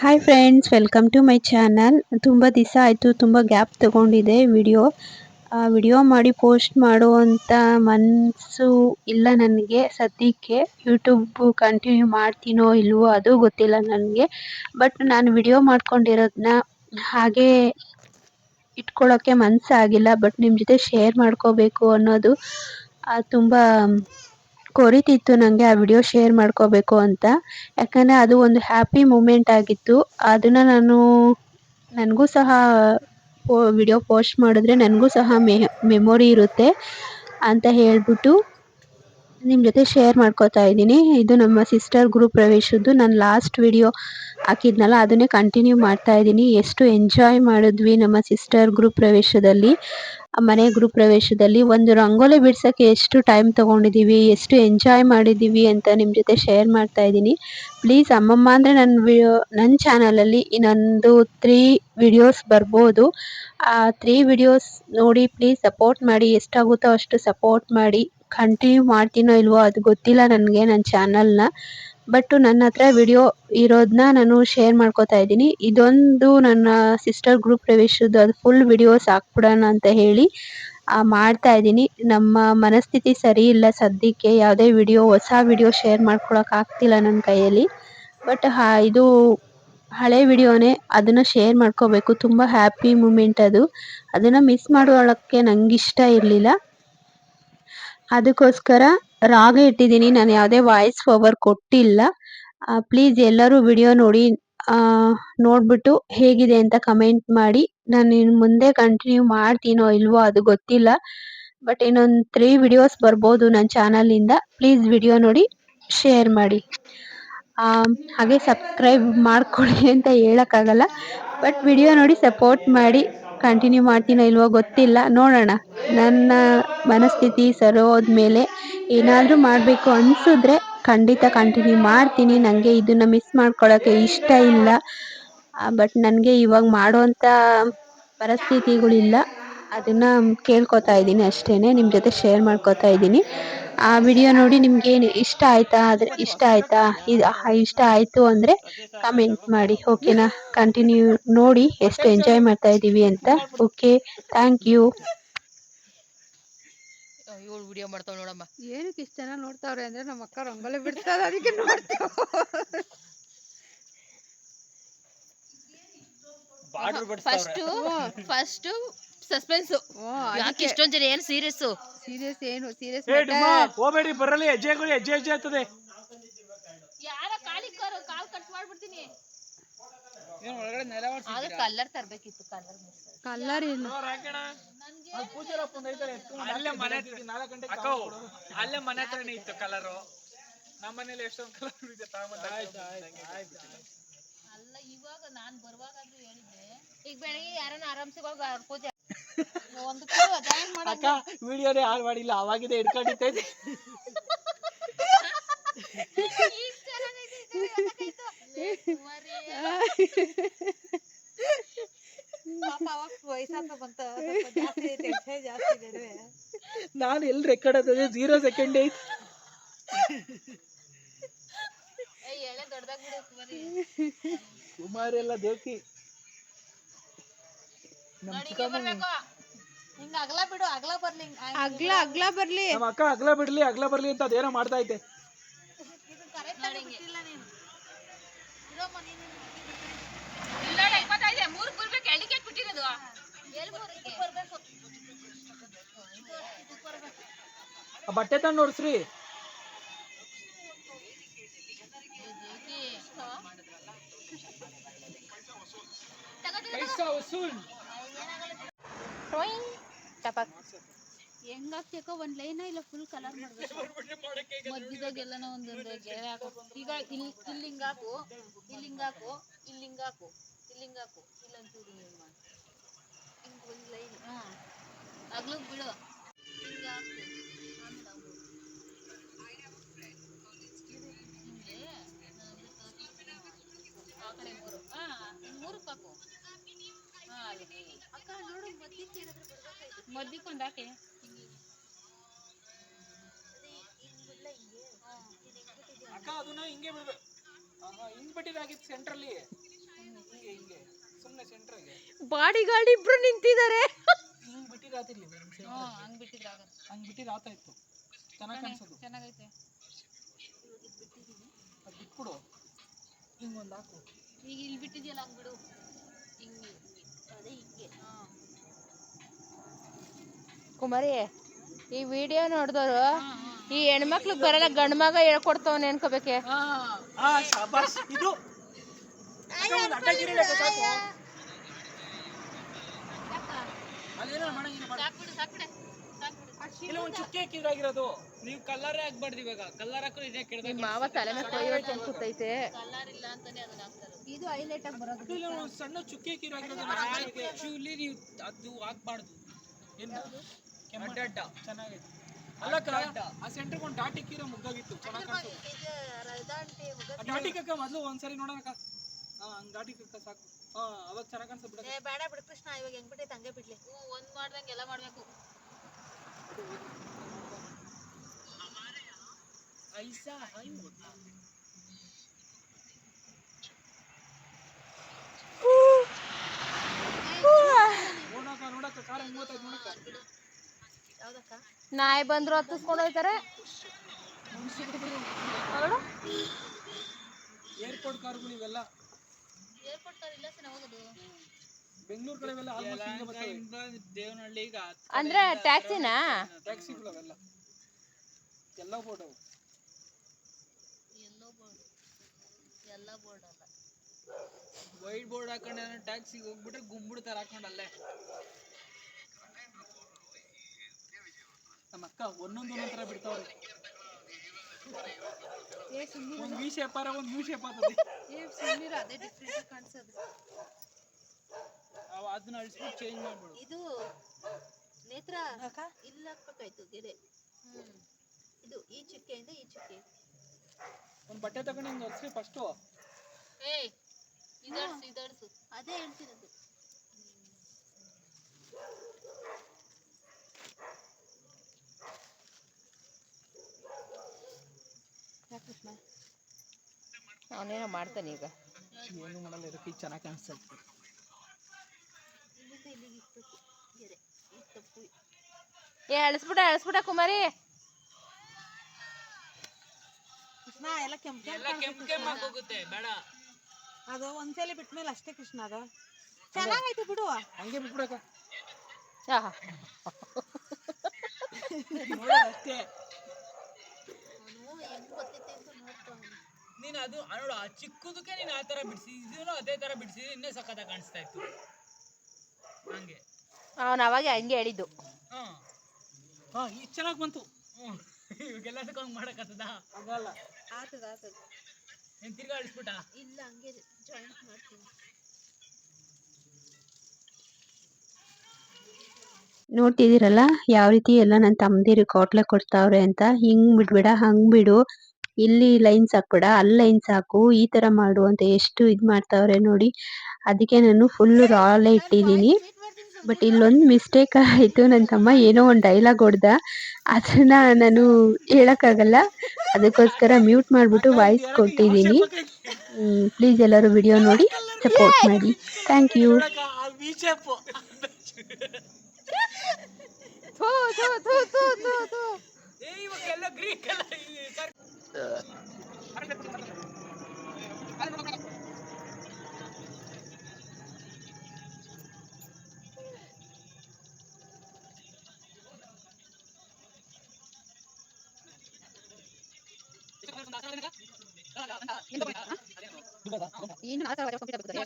Hi friends welcome to my channel ತುಂಬ ದಿವಸ ಆಯಿತು, ತುಂಬ ಗ್ಯಾಪ್ ತಗೊಂಡಿದೆ ವಿಡಿಯೋ ವಿಡಿಯೋ ಮಾಡಿ ಪೋಸ್ಟ್ ಮಾಡುವಂಥ ಮನಸ್ಸು ಇಲ್ಲ ನನಗೆ ಸದ್ಯಕ್ಕೆ. ಯೂಟ್ಯೂಬ್ ಕಂಟಿನ್ಯೂ ಮಾಡ್ತೀನೋ ಇಲ್ವೋ ಅದು ಗೊತ್ತಿಲ್ಲ ನನಗೆ. ಬಟ್ ನಾನು ವಿಡಿಯೋ ಮಾಡ್ಕೊಂಡಿರೋದನ್ನ ಹಾಗೆ ಇಟ್ಕೊಳ್ಳೋಕ್ಕೆ ಮನಸ್ಸಾಗಿಲ್ಲ ಬಟ್ ನಿಮ್ಮ ಜೊತೆ ಶೇರ್ ಮಾಡ್ಕೋಬೇಕು ಅನ್ನೋದು ತುಂಬ ಕೊರಿತಿತ್ತು ನನಗೆ ಆ ವಿಡಿಯೋ ಶೇರ್ ಮಾಡ್ಕೋಬೇಕು ಅಂತ. ಯಾಕಂದರೆ ಅದು ಒಂದು ಹ್ಯಾಪಿ ಮೂಮೆಂಟ್ ಆಗಿತ್ತು. ಅದನ್ನು ನಾನು, ನನಗೂ ಸಹ ವಿಡಿಯೋ ಪೋಸ್ಟ್ ಮಾಡಿದ್ರೆ ನನಗೂ ಸಹ ಮೆಮೊರಿ ಇರುತ್ತೆ ಅಂತ ಹೇಳಿಬಿಟ್ಟು ನಿಮ್ಮ ಜೊತೆ ಶೇರ್ ಮಾಡ್ಕೋತಾ ಇದ್ದೀನಿ. ಇದು ನಮ್ಮ ಸಿಸ್ಟರ್ ಗ್ರೂಪ್ ಪ್ರವೇಶದ್ದು. ನಾನು ಲಾಸ್ಟ್ ವಿಡಿಯೋ ಹಾಕಿದ್ನಲ್ಲ, ಅದನ್ನೇ ಕಂಟಿನ್ಯೂ ಮಾಡ್ತಾ ಇದ್ದೀನಿ. ಎಷ್ಟು ಎಂಜಾಯ್ ಮಾಡಿದ್ವಿ ನಮ್ಮ ಸಿಸ್ಟರ್ ಗ್ರೂಪ್ ಪ್ರವೇಶದಲ್ಲಿ. ಮನೆ ಗೃಹ ಪ್ರವೇಶದಲ್ಲಿ ಒಂದು ರಂಗೋಲಿ ಬಿಡ್ಸೋಕ್ಕೆ ಎಷ್ಟು ಟೈಮ್ ತೊಗೊಂಡಿದ್ದೀವಿ, ಎಷ್ಟು ಎಂಜಾಯ್ ಮಾಡಿದ್ದೀವಿ ಅಂತ ನಿಮ್ಮ ಜೊತೆ ಶೇರ್ ಮಾಡ್ತಾ ಇದ್ದೀನಿ. ಪ್ಲೀಸ್ ಅಮ್ಮಮ್ಮ ಅಂದರೆ ನನ್ನ ವಿಡಿಯೋ ನನ್ನ ಚಾನಲಲ್ಲಿ ಇನ್ನೊಂದು ತ್ರೀ ವಿಡಿಯೋಸ್ ಬರ್ಬೋದು. ಆ ತ್ರೀ ವಿಡಿಯೋಸ್ ನೋಡಿ ಪ್ಲೀಸ್ ಸಪೋರ್ಟ್ ಮಾಡಿ, ಎಷ್ಟಾಗುತ್ತೋ ಅಷ್ಟು ಸಪೋರ್ಟ್ ಮಾಡಿ. ಕಂಟಿನ್ಯೂ ಮಾಡ್ತೀನೋ ಇಲ್ವೋ ಅದು ಗೊತ್ತಿಲ್ಲ ನನಗೆ ನನ್ನ ಚಾನಲ್ನ ಬಟ್ ನನ್ನ ಹತ್ರ ವಿಡಿಯೋ ಇರೋದನ್ನ ನಾನು ಶೇರ್ ಮಾಡ್ಕೋತಾ ಇದ್ದೀನಿ. ಇದೊಂದು ನನ್ನ ಸಿಸ್ಟರ್ ಗ್ರೂಪ್ ಪ್ರವೇಶದ್ದು, ಅದು ಫುಲ್ ವಿಡಿಯೋಸ್ ಹಾಕ್ಬಿಡೋಣ ಅಂತ ಹೇಳಿ ಮಾಡ್ತಾ ಇದ್ದೀನಿ. ನಮ್ಮ ಮನಸ್ಥಿತಿ ಸರಿ ಇಲ್ಲ ಸದ್ಯಕ್ಕೆ. ಯಾವುದೇ ವಿಡಿಯೋ ಹೊಸ ವಿಡಿಯೋ ಶೇರ್ ಮಾಡ್ಕೊಳಕ್ಕೆ ಆಗ್ತಿಲ್ಲ ನನ್ನ ಕೈಯಲ್ಲಿ. ಬಟ್ ಹಾ, ಇದು ಹಳೆ ವಿಡಿಯೋನೇ ಅದನ್ನು ಶೇರ್ ಮಾಡ್ಕೋಬೇಕು. ತುಂಬ ಹ್ಯಾಪಿ ಮೂಮೆಂಟ್ ಅದು. ಅದನ್ನು ಮಿಸ್ ಮಾಡೋಳಕ್ಕೆ ಇಷ್ಟ ಇರಲಿಲ್ಲ. ಅದಕ್ಕೋಸ್ಕರ ರಾಗ ಇಟ್ಟಿದ್ದೀನಿ. ನಾನು ಯಾವುದೇ ವಾಯ್ಸ್ ಓವರ್ ಕೊಟ್ಟಿಲ್ಲ. ಪ್ಲೀಸ್ ಎಲ್ಲರೂ ವಿಡಿಯೋ ನೋಡಿ ನೋಡಿಬಿಟ್ಟು ಹೇಗಿದೆ ಅಂತ ಕಮೆಂಟ್ ಮಾಡಿ. ನಾನು ಇನ್ನು ಮುಂದೆ ಕಂಟಿನ್ಯೂ ಮಾಡ್ತೀನೋ ಇಲ್ವೋ ಅದು ಗೊತ್ತಿಲ್ಲ. ಬಟ್ ಇನ್ನೊಂದು ತ್ರೀ ವಿಡಿಯೋಸ್ ಬರ್ಬೋದು ನನ್ನ ಚಾನಲಿಂದ ಪ್ಲೀಸ್ ವಿಡಿಯೋ ನೋಡಿ ಶೇರ್ ಮಾಡಿ. ಹಾಗೆ ಸಬ್ಸ್ಕ್ರೈಬ್ ಮಾಡ್ಕೊಳ್ಳಿ ಅಂತ ಹೇಳೋಕ್ಕಾಗಲ್ಲ. ಬಟ್ ವಿಡಿಯೋ ನೋಡಿ ಸಪೋರ್ಟ್ ಮಾಡಿ. ಕಂಟಿನ್ಯೂ ಮಾಡ್ತೀನೋ ಇಲ್ವೋ ಗೊತ್ತಿಲ್ಲ. ನೋಡೋಣ. ನನ್ನ ಮನಸ್ಥಿತಿ ಸರೋದ್ಮೇಲೆ ಏನಾದರೂ ಮಾಡಬೇಕು ಅನಿಸಿದ್ರೆ ಖಂಡಿತ ಕಂಟಿನ್ಯೂ ಮಾಡ್ತೀನಿ. ನನಗೆ ಇದನ್ನು ಮಿಸ್ ಮಾಡ್ಕೊಳ್ಳೋಕ್ಕೆ ಇಷ್ಟ ಇಲ್ಲ. ಬಟ್ ನನಗೆ ಇವಾಗ ಮಾಡುವಂಥ ಪರಿಸ್ಥಿತಿಗಳಿಲ್ಲ. ಅದನ್ನು ಕೇಳ್ಕೊತಾ ಇದ್ದೀನಿ ಅಷ್ಟೇ ನಿಮ್ಮ ಜೊತೆ ಶೇರ್ ಮಾಡ್ಕೋತಾ ಇದ್ದೀನಿ. ಆ ವಿಡಿಯೋ ನೋಡಿ ನಿಮ್ಗೇನು ಇಷ್ಟ ಆಯಿತಾ? ಆದರೆ ಇಷ್ಟ ಆಯಿತಾ? ಇದು ಇಷ್ಟ ಆಯಿತು ಅಂದರೆ ಕಮೆಂಟ್ ಮಾಡಿ ಓಕೆನಾ ಕಂಟಿನ್ಯೂ ನೋಡಿ ಎಷ್ಟು ಎಂಜಾಯ್ ಮಾಡ್ತಾ ಇದ್ದೀವಿ ಅಂತ. ಓಕೆ ಥ್ಯಾಂಕ್ ಯು ಇವಳು ವಿಡಿಯೋ ಮಾಡ್ತಾವ ನೋಡಮ್ಮ. ಏನಕ್ಕೆ ಇಷ್ಟು ಜನ ನೋಡ್ತಾವ್ರೆ ಅಂದ್ರೆ ನಮ್ಮ ಅಕ್ಕ ರಂಗೋಲೆ ಬಿಡ್ತಾರೆ ಅದಕ್ಕೆ ನೋಡ್ತಾವ ಫಸ್ಟ್ ಫಸ್ಟ್ ಸಸ್ಪೆನ್ಸ್ ಯಾಕೆ ಇಷ್ಟೊಂದ್ ಜನ ಏನ್ ಸೀರಿಯಸ್ ಸೀರಿಯಸ್ ಏನು ಸೀರಿಯಸ್ ಏ ಡುಮ್ಮ ಹೋಗ್ಬೇಡಿ ಬರಲಿ ಹೆಜ್ಜೆಗಳು ಹೆಜ್ಜೆ ಹೆಜ್ಜೆ ಆಗ್ತದೆ. ಯಾರ ಕಾಲಿ ಕಾಲ್ ಕಟ್ ಮಾಡ್ಬಿಡ್ತೀನಿ. ಏನ್ ಒಳಗಡೆ ನೆಲ ಆಗ ಕಲರ್ ತರ್ಬೇಕಿತ್ತು ಕಲರ್ ಕಲ್ಲರ್ ಇಲ್ಲ ಅಲ್ಲೇ ಮನೆ ನಾಲ್ಕು ಗಂಟೆ ಅಲ್ಲೇ ಮನೆ ಹತ್ರನೇ ಇತ್ತು ಕಲರು ನಮ್ಮ ಮನೇಲಿ ಎಷ್ಟೊಂದು ಕಲರ್ ಇದೆ ಅಲ್ಲ ಇವಾಗ ನಾನ್ ಬರುವಾಗಾದ್ರೂ ಹೇಳಿದ್ದೆ. ಈಗ ಬೆಳಿಗ್ಗೆ ಯಾರನ್ನ ಆರಾಮ್ಸಿ ಹೋಗಿ ಪೂಜೆ ಅಕ್ಕ ವಿಡಿಯೋನೇ ಹಾಳು ಮಾಡಿಲ್ಲ ಅವಾಗಿದೆ ಹಿಡ್ಕೊಂಡಿತ್ತೈತೆ ನಾನು ಎಲ್ಲಿ ರೆಕಾರ್ಡ್ ಆದ್ರೆ ಜೀರೋ ಸೆಕೆಂಡ್ ಐತಿ. ಕುಮಾರ್. ಎಲ್ಲ ದೇವಕಿ. ನಮ್ಮ ನೋಡಿ ಹಿಂಗೆ ಅಗಲ ಬಿಡು ಅಗಲ ಬರ್ಲಿ ಅಗ್ಲ ಅಗ್ಲ ಬರ್ಲಿ ನಮ್ಮ ಅಕ್ಕ ಅಗ್ಲ ಬಿಡ್ಲಿ ಅಗ್ಲ ಬರ್ಲಿ ಅಂತ ಅದೇನೋ ಮಾಡ್ತಾ ಐತೆ. ಇರಮ್ಮ ನೀನು. ಇಪ್ಪತ್ತೈದೆ, ಬರ್ಬೇಕು, ಬಿಟ್ಟಿರೋದು? ಎಲ್ಲಿ? ಬರ್ಬೇಕು. ಆ ಬಟ್ಟೆ ತಂದು ನೋಡ್ಸ್ರಿ ಹೆಂಗ್ ಹಾಕ್ತಿಯಕ್ಕ ಒಂದ್ ಲೈನ್ ಇಲ್ಲ ಫುಲ್ ಕಲರ್ ಮಾಡ್ಬೇಕು? ಮಧ್ಯದಾಗೆಲ್ಲನ ಗೆರೆ ಹಾಕು ಈಗ ಇಲ್ಲಿ ಇಲ್ಲಿ ಹಿಂಗ್ ಹಾಕು ಇಲ್ಲಿ ಹಿಂಗ್ ಹಾಕು ಇಲ್ಲಿ ಹಿಂಗ್ ಹಾಕು ಇಲ್ಲಿ ಹಿಂಗ್ ಹಾಕು ಹಿಂಗ್ ಮಾಡು ಹಿಂಗ್ ಒಂದ್ ಲೈನ್ ಬಿಡು. ಹಿಂಗ್ ಹಾಕು. ಆ ಕಡೆ ಮೂರು. ಅಕ್ಕ, ನೋಡು ಹಾಕೆ. ಹಿಂಗೆ ಅಕ್ಕ ಅದನ್ನ ಹಿಂಗೆ ಬಿಡ್ಬೇಕು ಹಿಂಗ್ ಬಿಟ್ಟಿದಾಗಿತ್ತು ಸೆಂಟ್ರಲ್ಲಿ ಬಾಡಿ ಗಾಡಿ ಇಬ್ರು ನಿಂತಿದ್ದಾರೆ ಹಿಂಗ್ ಬಿಟ್ಟಿದ್ರೆ ಆತಿರ್ಲಿ ಹಂಗ್ ಹಂಗೆ ಬಿಟ್ಟಿದ್ರೆ ಹಂಗ್ ಬಿಟ್ಟಿದ್ರೆ ಆತ ಇತ್ತು ಚೆನ್ನಾಗಿ ಕಾಣಿಸೋದು ಚೆನ್ನಾಗೈತೆ. ಅದು ಬಿಟ್ಬಿಡು. ಹಿಂಗ್ ಒಂದ್ ಹಾಕು. ಈಗ ಇಲ್ಲಿ ಬಿಟ್ಟಿದ್ಯಲ್ಲ ಹಂಗ್ ಬಿಡು ಹಿಂಗೆ. ಅದೇ ಹಿಂಗೆ. ಹಾಂ. ಕುಮಾರಿ ಈ ವಿಡಿಯೋ ನೋಡಿದವರು ಈ ಹೆಣ್ಮಕ್ಳು ಬರಲ್ಲ ಗಂಡ್ ಮಗ ಹೇಳ್ಕೊಡ್ತಾವನೆ ಅನ್ಕೋಬೇಕೆ. ಇದು. ನೀವು ಕಲ್ಲರೇ ಹಾಕ್ಬಾರ್ದು ಇವಾಗ. ಕಲ್ಲರ್ ಹಾಕೋ ಇದೇ ಮಾವ ತಲೆ ಮೇಲೆ ಕೈ ಅನ್ಸುತ್ತೈತೆ ಕಲರ್ ಇಲ್ಲ ಅಂತಾನೆ ಅದನ್ನ ಹಾಕ್ತಾರೆ ಇದು ಹೈಲೈಟ್ ಆಗಿ ಬರೋದು ಇಲ್ಲ ಒಂದ್ ಸಣ್ಣ ಚುಕ್ಕೆ ಆಕ್ಚುಲಿ ನೀವು ಅದು ಹಾಕ್ಬಾರ್ದು. ಏನು? ಚೆನ್ನಾಗೈತೆ. ಅಲ್ಲಕ್ಕ ಆ ಸೆಂಟರ್ ಒಂದು ಡಾಟ್ ಇಕ್ಕಿರೋ ಮುಗ್ದಾಗಿತ್ತು. ಚೆನ್ನಾಗಿ ಕಾಣಿಸೋದು ಆ ಡಾಟ್ ಇಕ್ಕಕ್ಕ ಮೊದಲು ಒಂದ್ಸರಿ ನೋಡೋಣಕ್ಕ ಹಾ ಹಂಗ್ ಡಾಟ್ ಇಕ್ಕಕ್ಕ ಸಾಕು. ಹಾ ಅವಾಗ ಚೆನ್ನಾಗಿ ಕಾಣಿಸ್ತದೆ ಬಿಡ ಬೇಡ ಬಿಡು ಕೃಷ್ಣ ಇವಾಗ ಹೆಂಗ್ ಬಿಟ್ಟೈತೆ ಹಂಗೆ ಬಿಡ್ಲಿ. ಹ್ಞೂ ಒಂದ್ ಮಾಡ್ದಂಗೆ ಎಲ್ಲ ಮಾಡ್ಬೇಕು. ಐಸಾ ಹೈ ನೋಡಕ್ಕ ನೋಡಕ್ಕ ಕಾರ ಹೆಂಗ್ ಹೋಗ್ತೈತೆ ನೋಡಕ್ಕ ನಾಯಿ ಬಂದ್ರು ಹತ್ತಿಸ್ಕೊಂಡು ಹೋಯ್ತಾರೆ. ಏರ್ಪೋರ್ಟ್ ಕಾರ್ಗಳು ಇವೆಲ್ಲ ಏರ್ಪೋರ್ಟ್ ಕಾರ್ ಇಲ್ಲ ಸರ್ ಹೋಗೋದು. ಬೆಂಗಳೂರು ಕಡೆ ಇವೆಲ್ಲ ಆಲ್ಮೋಸ್ಟ್ ಹಿಂಗೆ ಬರ್ತವೆ. ದೇವನಹಳ್ಳಿ ಈಗ ಅಂದ್ರೆ ಟ್ಯಾಕ್ಸಿನಾ ಟ್ಯಾಕ್ಸಿಗಳು ಅವೆಲ್ಲ ಎಲ್ಲ ಬೋರ್ಡ್ ಅವು. ಎಲ್ಲೋ ಬೋರ್ಡ್ ಎಲ್ಲ ಬೋರ್ಡ್ ಅಲ್ಲ. ವೈಟ್ ಬೋರ್ಡ್ ಹಾಕೊಂಡು ಟ್ಯಾಕ್ಸಿಗೆ ಹೋಗ್ಬಿಟ್ರೆ ಗುಂಬಿಡ್ತಾರೆ ಹಾಕೊಂಡು ಅಲ್ಲೇ. ಅಕ್ಕ ಒಂದೊಂದು ಥರ ಬಿಡ್ತಾವ್ರೆ. ಒಂದ್ ವಿ ಶೇಪ್ ಆರ ಒಂದು ಯು ಶೇಪ್ ಆಗ್ತದೆ ಏ ಸುಮ್ಮನಿರು ಅದೇ ಡಿಫ್ರೆಂಟ್ ಕಾಣಿಸೋದು. ಅವ ಅದನ್ನ ಅಳಿಸ್ಬಿಟ್ಟು ಚೇಂಜ್ ಮಾಡ್ಬಿಡು. ಇದು ನೇತ್ರ ಇಲ್ಲ ಹಾಕ್ಬೇಕಾಯ್ತು ಗೆರೆ. ಹ್ಮ್. ಇದು ಈ ಚುಕ್ಕೆಯಿಂದ ಈ ಚುಕ್ಕೆ. ಒಂದ್ ಬಟ್ಟೆ ತಗೊಂಡು ಹಿಂಗ್ ಫಸ್ಟು ಏ ಇದರ್ಸು ಇದರ್ಸು ಅದೇ ಹೇಳ್ತಿರೋದು. ಅವನೇನೋ ಮಾಡ್ತಾನೆ ಈಗ. ಏನು ಮಾಡಲ್ಲ ಇದಕ್ಕೆ ಚೆನ್ನಾಗಿ ಈ ಏ ಅಳಿಸ್ಬಿಡ ಅಳಿಸ್ಬಿಡ ಕುಮಾರಿ. ಕೃಷ್ಣ ಎಲ್ಲ ಕೆಂಪು ಎಲ್ಲ ಕೆಂಪ್ ಕೆಂಪ್ ಹೋಗುತ್ತೆ ಬೇಡ. ಅದು ಒಂದ್ಸಲಿ ಬಿಟ್ಮೇಲೆ ಅಷ್ಟೇ ಕೃಷ್ಣ ಅದು. ಚೆನ್ನಾಗೈತೆ ಬಿಡು. ಹಂಗೆ ಬಿಟ್ಬಿಡಕ ಅಷ್ಟೇ. ನೀನು ಅದು ನೋಡು ಆ ಚಿಕ್ಕದಕ್ಕೆ ನೀನು ಆ ಥರ ಬಿಡಿಸಿ ಇದನ್ನು ಅದೇ ಥರ ಬಿಡಿಸಿ ಇನ್ನೂ ಸಖತ್ತಾಗಿ ಕಾಣಿಸ್ತಾ ಇತ್ತು. ಹಂಗೆ. ಅವನು ಅವಾಗ ಹಂಗೆ ಹೇಳಿದ್ದು. ಹಾಂ. ಹಾಂ ಈ ಚೆನ್ನಾಗಿ ಬಂತು. ಹ್ಞೂ ಹಂಗ್ ಹಂಗೆ ಮಾಡೋಕ್ಕತ್ತದ ಆಗಲ್ಲ ಆತದ ಆತದ. ನೀನು ತಿರ್ಗಾ ಅಳಿಸ್ಬಿಟ್ಟ ಇಲ್ಲ ಹಂಗೆ ಜಾಯಿಂಟ್ ಮಾಡ್ತೀನಿ. ನೋಡ್ತಿದ್ದೀರಲ್ಲ ಯಾವ ರೀತಿ ಎಲ್ಲ ನನ್ನ ತಮ್ಮದಿರು ಕೋಟ್ಲೆ ಕೊಡ್ತಾವ್ರೆ ಅಂತ ಹಿಂಗ್ ಬಿಡ್ಬೇಡ ಹಂಗ್ ಬಿಡು. ಇಲ್ಲಿ ಲೈನ್ಸ್ ಹಾಕ್ಬೇಡ ಅಲ್ಲಿ ಲೈನ್ಸ್ ಹಾಕು ಈ ತರ ಮಾಡು ಅಂತ ಎಷ್ಟು ಇದು ಮಾಡ್ತಾವ್ರೆ ನೋಡಿ. ಅದಕ್ಕೆ ನಾನು ಫುಲ್ ರಾಲೇ ಇಟ್ಟಿದ್ದೀನಿ. ಬಟ್ ಇಲ್ಲೊಂದು ಮಿಸ್ಟೇಕ್ ಆಯಿತು ನನ್ನ ತಮ್ಮ ಏನೋ ಒಂದು ಡೈಲಾಗ್ ಹೊಡೆದ. ಅದನ್ನ ನಾನು ಹೇಳೋಕ್ಕಾಗಲ್ಲ. ಅದಕ್ಕೋಸ್ಕರ ಮ್ಯೂಟ್ ಮಾಡಿಬಿಟ್ಟು ವಾಯ್ಸ್ ಕೊಟ್ಟಿದ್ದೀನಿ. ಪ್ಲೀಸ್ ಎಲ್ಲರೂ ವಿಡಿಯೋ ನೋಡಿ ಸಪೋರ್ಟ್ ಮಾಡಿ. ಥ್ಯಾಂಕ್ ಯು ಥೂ, ಥೂ, ಥೂ, ಥೂ, ಥೂ, ಥೂ. ಏ ಇವಾಗೆಲ್ಲ ಗ್ರೀನ್ ಕಲರ್ ಇನ್ನು ಆ ಥರ ವಾಪಸ್ complete ಆಗ್ಬಿಡ್ತದೆ.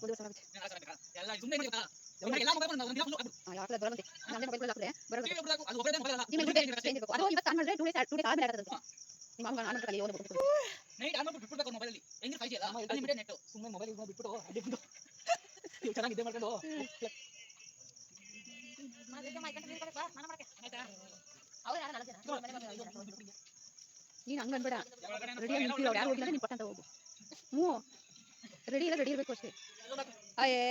ಒಂದು ವರ್ಷ ಆಗುತ್ತೆ. ಎಲ್ಲ ಸುಮ್ಮನೆ ಎಲ್ಲ ಆ, ಯಾವ ಥರ ಬರಲ್ಲ. ನಮ್ದೇ mobile ಗಳಲ್ಲಿ ಹಾಕಿದ್ರೆ ಬರಲ್ಲ. ನಿಮ್ಮ ಮನೆಗೆ change ಇರ್ಬೇಕು. ಅದು two days ಆದ್ಮೇಲೆ ಆಗತ್ತಂತೆ. ನಿಮ್ಮ ಮಾವನ ನಾನು ನೈಟ್ ಆನ್ ಮಾಡ್ಬಿಟ್ಟು ಮೊಬೈಲ್ ಅಲ್ಲಿ. ಹೆಂಗೆ ಫೈವ್ ಜಿ ಅಲ್ಲ? ಅನ್ಲಿಮಿಟೆಡ್ ನೆಟ್ ಸುಮ್ಮನೆ ಮೊಬೈಲ್ ಯೂಸ್ ಬಿಟ್ಬಿಟ್ಟು ಅದೇ ಬಿಟ್ಟು ಚೆನ್ನಾಗಿ ಇದೆ ಮಾಡ್ಕೊಂಡು? ನೀನು ಹಂಗ್ ಅನ್ಬೇಡ. ರೆಡಿ ಆಗಿ ನಿಂತಿರೋ ಯಾರು ಹೋಗಿಲ್ಲ ನೀನು ಪಟ್ಟಂತ ಹೋಗು. ಹ್ಞೂ. ರೆಡಿ ಇಲ್ಲ ರೆಡಿ ಇರ್ಬೇಕು ಅಷ್ಟೇ. ಅಯ್ಯೇ.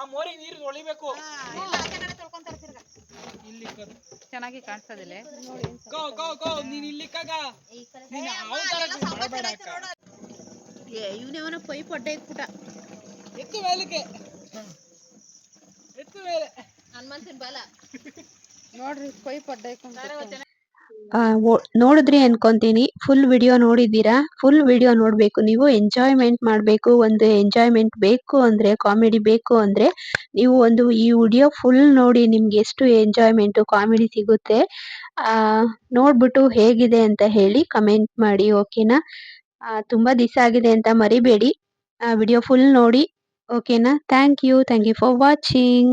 ಆ ಮೋರಿ ನೀರು ತೊಳಿಬೇಕು ಇಲ್ಲಿ. ಚೆನ್ನಾಗಿ ಕಾಣಿಸ್ತದಿಲ್ಲ ಗೋ ಕೋ ಕೋ ನೀನ್ ಇಲ್ಲಿ ಇಕ್ಕಾಗ ನೀನ್ ಯಾವ ತರ ಮಾಡಬೇಡ ಅಕ್ಕ. ಇವನೇವನ ಪೈಪ್ ಅಡ್ಡ ಇಟ್ಬಿಟ್ಟ. ಎತ್ತು ಮೇಲಕ್ಕೆ. ಎತ್ತು ಮೇಲೆ. ಹನುಮಂತನ ಬಾಲ. ನೋಡ್ರಿ ಪೈಪ್ ಅಡ್ಡ ನೋಡಿದ್ರಿ ಅನ್ಕೊಂತೀನಿ. ಫುಲ್ ವಿಡಿಯೋ ನೋಡಿದ್ದೀರಾ? ಫುಲ್ ವಿಡಿಯೋ ನೋಡಬೇಕು. ನೀವು ಎಂಜಾಯ್ಮೆಂಟ್ ಮಾಡಬೇಕು ಒಂದು ಎಂಜಾಯ್ಮೆಂಟ್ ಬೇಕು ಅಂದರೆ ಕಾಮಿಡಿ ಬೇಕು ಅಂದರೆ ನೀವು ಒಂದು ಈ ವಿಡಿಯೋ ಫುಲ್ ನೋಡಿ ನಿಮ್ಗೆ ಎಷ್ಟು ಎಂಜಾಯ್ಮೆಂಟು ಕಾಮಿಡಿ ಸಿಗುತ್ತೆ ಆ, ನೋಡ್ಬಿಟ್ಟು ಹೇಗಿದೆ ಅಂತ ಹೇಳಿ ಕಮೆಂಟ್ ಮಾಡಿ ಓಕೆನಾ ತುಂಬಾ ದಿವಸ ಆಗಿದೆ ಅಂತ ಮರಿಬೇಡಿ. ವಿಡಿಯೋ ಫುಲ್ ನೋಡಿ ಓಕೆನಾ thank you thank you for watching